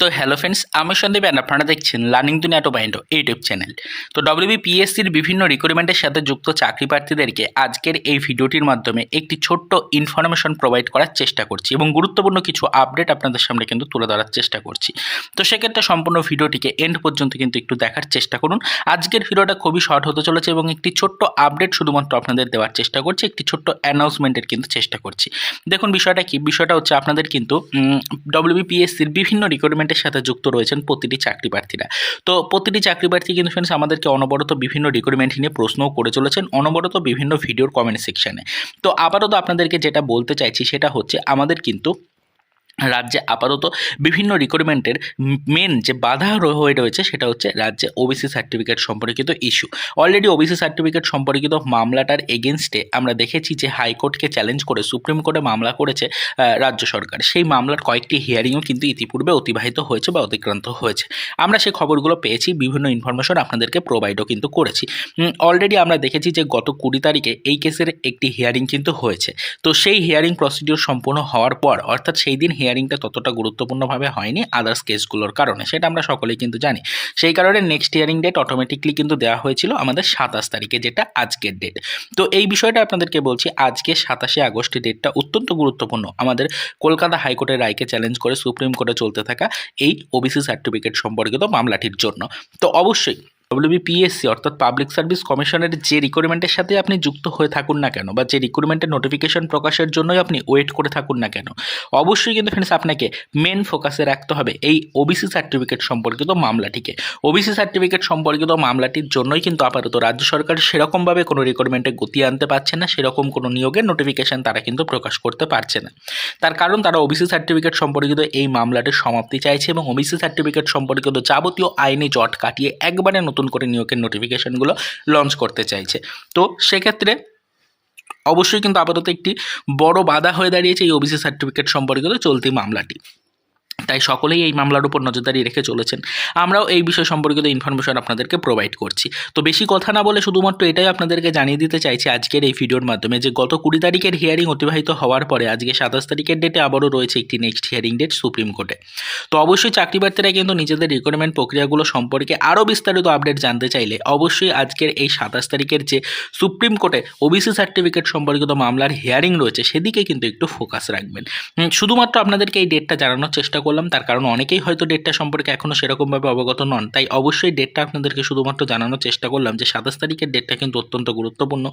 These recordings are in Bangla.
তো হ্যালো ফ্রেন্ডস আমি সন্দীপ অ্যান্ড আপনারা দেখছেন লার্নিং দুনিয়া টু মাইন্ড ইউটিউব চ্যানেল তো ডব্লিউবিপিএসসির বিভিন্ন রিক্রুটমেন্টের সাথে যুক্ত চাকরি প্রার্থীদেরকে আজকের এই ভিডিওটির মাধ্যমে একটি ছোট্ট ইনফরমেশন প্রোভাইড করার চেষ্টা করছি এবং গুরুত্বপূর্ণ কিছু আপডেট আপনাদের সামনে কিন্তু তুলে ধরার চেষ্টা করছি। তো সেক্ষেত্রে সম্পূর্ণ ভিডিওটিকে এন্ড পর্যন্ত কিন্তু একটু দেখার চেষ্টা করুন। আজকের ভিডিওটা খুবই শর্ট হতে চলেছে এবং একটি ছোট্ট আপডেট শুধুমাত্র আপনাদের দেওয়ার চেষ্টা করছি, একটি ছোট্ট অ্যানাউন্সমেন্টের কিন্তু চেষ্টা করছি। দেখুন বিষয়টা কি? বিষয়টা হচ্ছে আপনাদের কিন্তু ডব্লিউবিপিএসসির বিভিন্ন রিক্রুটমেন্টের সাথে যুক্ত রয়েছেন প্রতিটি চাকরি প্রার্থীরা। তো প্রতিটি চাকরি প্রার্থী কিন্তু ফ্রেন্ডস আমাদেরকে অনবরত বিভিন্ন রিক্রুটমেন্ট নিয়ে প্রশ্নও করে চলেছেন, অনবরত বিভিন্ন ভিডিওর কমেন্ট সেকশানে তো আবারও তো আপনাদেরকে যেটা বলতে চাইছি সেটা হচ্ছে, আমাদের কিন্তু রাজ্যে আপাতত বিভিন্ন রিক্রুটমেন্টের মেন যে বাধা হয়ে রয়েছে সেটা হচ্ছে রাজ্যে ওবিসি সার্টিফিকেট সম্পর্কিত ইস্যু অলরেডি ওবিসি সার্টিফিকেট সম্পর্কিত মামলাটার এগেনস্টে আমরা দেখেছি যে হাইকোর্টকে চ্যালেঞ্জ করে, সুপ্রিম কোর্টে মামলা করেছে রাজ্য সরকার। সেই মামলার কয়েকটি হিয়ারিংও কিন্তু ইতিপূর্বে অতিবাহিত হয়েছে বা অতিক্রান্ত হয়েছে। আমরা সেই খবরগুলো পেয়েছি, বিভিন্ন ইনফরমেশন আপনাদেরকে প্রোভাইডও কিন্তু করেছি। অলরেডি আমরা দেখেছি যে গত কুড়ি তারিখে এই কেসের একটি হিয়ারিং কিন্তু হয়েছে। তো সেই হিয়ারিং প্রসিডিওর সম্পূর্ণ হওয়ার পর, অর্থাৎ সেই দিন হিয়ারিংটা ততটা গুরুত্বপূর্ণভাবে হয়নি আদার্স কেসগুলোর কারণে, সেটা আমরা সকলেই কিন্তু জানি। সেই কারণে নেক্সট হিয়ারিং ডেট অটোমেটিকলি কিন্তু দেওয়া হয়েছিল আমাদের সাতাশ তারিখে, যেটা আজকের ডেট তো এই বিষয়টা আপনাদেরকে বলছি, আজকে সাতাশে আগস্ট ডেটটা অত্যন্ত গুরুত্বপূর্ণ। আমাদের কলকাতা হাইকোর্টের রায়কে চ্যালেঞ্জ করে সুপ্রিম কোর্টে চলতে থাকা এই ওবিসি সার্টিফিকেট সম্পর্কিত মামলাটির জন্য। তো অবশ্যই ডব্লিউবিপিএসসি অর্থাৎ পাবলিক সার্ভিস কমিশনের যে রিক্রুটমেন্টের সাথে আপনি যুক্ত হয়ে থাকুন না কেন, বা যে রিক্রুটমেন্টের নোটিফিকেশন প্রকাশের জন্যই আপনি ওয়েট করে থাকুন না কেন, অবশ্যই কিন্তু ফ্রেন্ডস আপনাকে মেন ফোকাসে রাখতে হবে এই ওবিসি সার্টিফিকেট সম্পর্কিত মামলাটিকে। ওবিসি সার্টিফিকেট সম্পর্কিত মামলাটির জন্যই কিন্তু আপাতত রাজ্য সরকার সেরকমভাবে কোনো রিক্রুটমেন্টে গতি আনতে পারছে না, সেরকম কোনো নিয়োগের নোটিফিকেশন তারা কিন্তু প্রকাশ করতে পারছে না। তার কারণ তারা ওবিসি সার্টিফিকেট সম্পর্কিত এই মামলাটির সমাপ্তি চাইছে এবং ওবিসি সার্টিফিকেট সম্পর্কিত যাবতীয় আইনি জট কাটিয়ে একবারে নতুন করে নিয়োগের নোটিফিকেশানগুলো লঞ্চ করতে চাইছে। তো সেক্ষেত্রে অবশ্যই কিন্তু আপাতত একটি বড় বাধা হয়ে দাঁড়িয়েছে এই ওবিসি সার্টিফিকেট সম্পর্কিত চলতি মামলাটি। তাই সকলেই এই মামলার উপর নজরদারি রেখে চলেছেন। আমরাও এই বিষয় সম্পর্কিত ইনফরমেশন আপনাদেরকে প্রোভাইড করছি। তো বেশি কথা না বলে শুধুমাত্র এটাই আপনাদেরকে জানিয়ে দিতে চাইছি আজকের এই ভিডিওর মাধ্যমে যে গত কুড়ি তারিখের হিয়ারিং অতিবাহিত হওয়ার পরে আজকে সাতাশ তারিখের ডেটে আবারও রয়েছে একটি নেক্সট হিয়ারিং ডেট সুপ্রিম কোর্টে। তো অবশ্যই চাকরি প্রার্থীরা কিন্তু নিজেদের রিক্রুটমেন্ট প্রক্রিয়াগুলো সম্পর্কে আরও বিস্তারিত আপডেট জানতে চাইলে অবশ্যই আজকের এই সাতাশ তারিখের যে সুপ্রিম কোর্টে ওবিসি সার্টিফিকেট সম্পর্কিত মামলার হিয়ারিং রয়েছে সেদিকে কিন্তু একটু ফোকাস রাখবেন। শুধুমাত্র আপনাদেরকে এই ডেটটা জানানোর চেষ্টা করলাম, তার কারণ অনেকেই হয়তো ডেটটা সম্পর্কে এখনও সেরকমভাবে অবগত নন। তাই অবশ্যই ডেটটা আপনাদেরকে শুধুমাত্র জানানোর চেষ্টা করলাম যে সাতাশ তারিখের ডেটটা কিন্তু অত্যন্ত গুরুত্বপূর্ণ।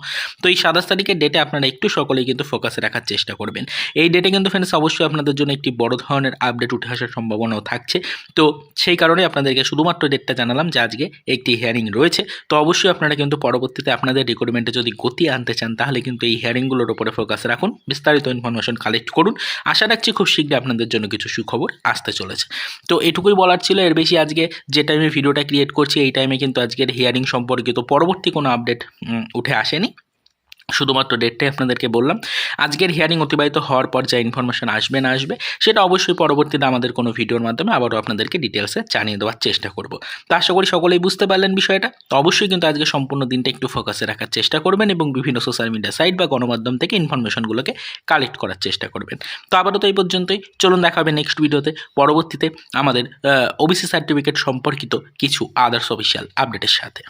তো এই সাতাশ তারিখের ডেটে আপনারা একটু সকলেই কিন্তু ফোকাসে রাখার চেষ্টা করবেন। এই ডেটে কিন্তু ফ্রেন্ডস অবশ্যই আপনাদের জন্য একটি বড় ধরনের আপডেট উঠে আসার সম্ভাবনাও থাকছে। তো সেই কারণে আপনাদেরকে শুধুমাত্র ডেটটা জানালাম যে আজকে একটি হিয়ারিং রয়েছে। তো অবশ্যই আপনারা কিন্তু পরবর্তীতে আপনাদের রিক্রুটমেন্টে যদি গতি আনতে চান, তাহলে কিন্তু এই হিয়ারিংগুলোর উপরে ফোকাস রাখুন। বিস্তারিত ইনফরমেশন কালেক্ট করুন। আশা রাখছি খুব শীঘ্রই আপনাদের জন্য কিছু সুখবর আসতে চলেছে। তো এটুকুই বলার ছিল, এর বেশি আজকে যে টাইমে ভিডিওটা ক্রিয়েট করছি, এই টাইমে কিন্তু আজকের হিয়ারিং সম্পর্কিত পরবর্তী কোনো আপডেট উঠে আসেনি। শুধুমাত্র ডেটটাই আপনাদেরকে বললাম। আজকের হিয়ারিং অতিবাহিত হওয়ার পর যা ইনফরমেশন আসবে না আসবে, সেটা অবশ্যই পরবর্তীতে আমাদের কোনো ভিডিওর মাধ্যমে আবারও আপনাদেরকে ডিটেলসে জানিয়ে দেওয়ার চেষ্টা করব। তো আশা করি সকলেই বুঝতে পারলেন বিষয়টা। তো অবশ্যই কিন্তু আজকে সম্পূর্ণ দিনটা একটু ফোকাসে রাখার চেষ্টা করবেন এবং বিভিন্ন সোশ্যাল মিডিয়া সাইট বা গণমাধ্যম থেকে ইনফরমেশনগুলোকে কালেক্ট করার চেষ্টা করবেন। তো আবারও তো এই পর্যন্তই। চলুন দেখা হবে নেক্সট ভিডিওতে পরবর্তীতে আমাদের ওবিসি সার্টিফিকেট সম্পর্কিত কিছু আদার্স অফিসিয়াল আপডেটের সাথে।